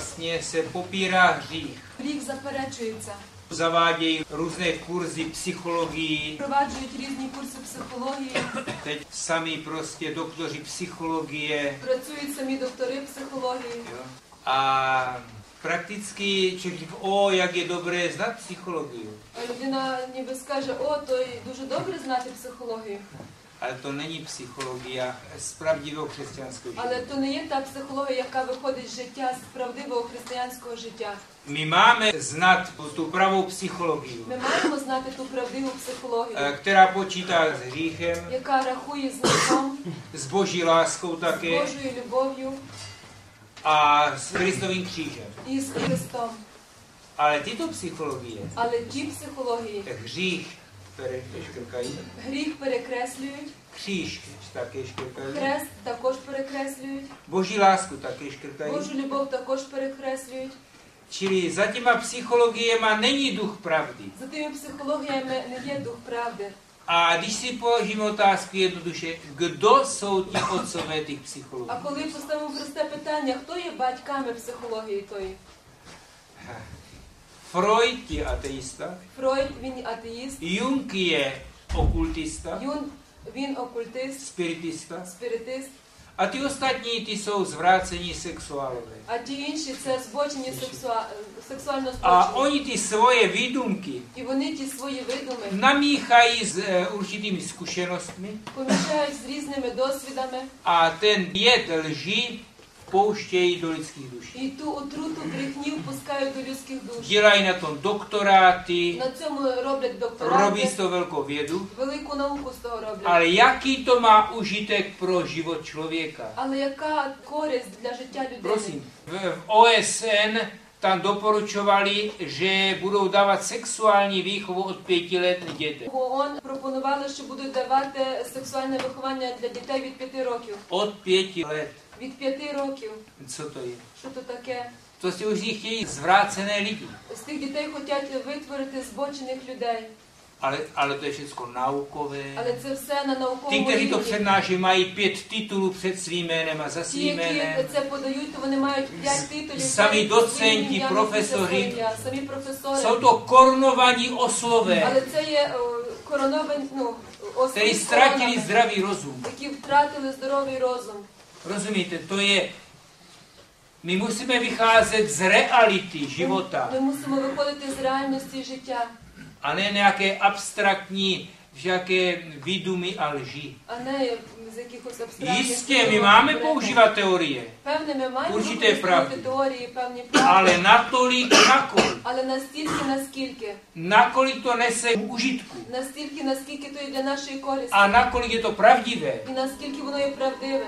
vlastně se popírá hřích. Гріх заперечується. Zavádějí různé kurzy psychologii, Впроваджують різні курси психології, teď sami prostě doktoři psychologie. працюють самі доктори психології. Jo. A říká, o, jak je dobré znát psychologii. А людина ніби скаже, о, то дуже добре знати психологію. Ale to není psychologie z pravdivého křesťanského Але života. то не є та психологія, яка виходить з життя з правдивого християнського життя. My máme znát tu pravou psychologii, Ми маємо знати ту правдиву психологію, eh, která počítá s hříchem, яка рахує з гріхом, s boží láskou з Божою любов'ю a s Kristovým křížem. і з Христом. Ale tyto psychologie, Але ті психології hřích, které škrkají, гріх перекреслюють, kříž také škrkají, хрест також перекреслюють, boží lásku také škrkají. Божу любов також перекреслюють. Čili za těma psychologiema není duch pravdy. За тими психологіями не є дух правди. A když si položíme otázku jednoduše, kdo jsou ti otcové těch А psychologů? коли поставимо просте питання, хто є батьками психології тої? Freud je ateista, Фройд він атеїст, Jung je okultista, Юн він окультист, spiritista спіритист, a ty ostatní ty jsou zvrácení sexuálové. а ті інші це збочені сексуа... сексуально A збочені. oni ty svoje výdumky І вони ті свої видуми namíchají s e, určitými zkušenostmi поміщають з різними досвідами a ten jed lži pouštějí do lidských duší. і ту отруту брехні впускають до людських душ. Dělají na tom doktoráty, На цьому роблять robí z докторати, toho velkou vědu, велику науку з того роблять. ale jaký to má užitek pro život člověka? Але яка користь для життя людини? Prosím, v, v OSN tam doporučovali, že budou dávat sexuální výchovu od pěti let dětem. ООН пропонували, що будуть давати сексуальне виховання для дітей від 5 років. Od pěti let. Від 5 років. Co to je? Що то таке? To už z nich chtějí zvrácené lidi. З тих дітей хочуть витворити збочених людей. Ale, ale to je všechno naukové. Але це все на Ty, науковому kteří to přednáší, mají pět titulů před svým jménem a za Ті, svým які jménem. це подають, то вони мають 5 титулів. Самі п'ять доценти, своїм ім'ям, професори. Самі професори. Jsou to korunovaní oslové, Але це є о, короновані, ну, ослі kteří з ztratili zdravý rozum. які втратили здоровий розум. Rozumíte, to je... My musíme vycházet z reality života Ми мусимо виходити з реальності життя, a ne nějaké abstraktní všaké výdumy a lži. а не з якихось абстрактних. Jistě, my слів, máme абстрактних. používat teorie, Певне, ми маємо Určité використовувати правди. теорії, певні правди, ale natolik, nakolik. але настільки, наскільки, Nakolik to nese užitku настільки, наскільки то є для нашої користі, a nakolik je to pravdivé. і наскільки воно є правдиве.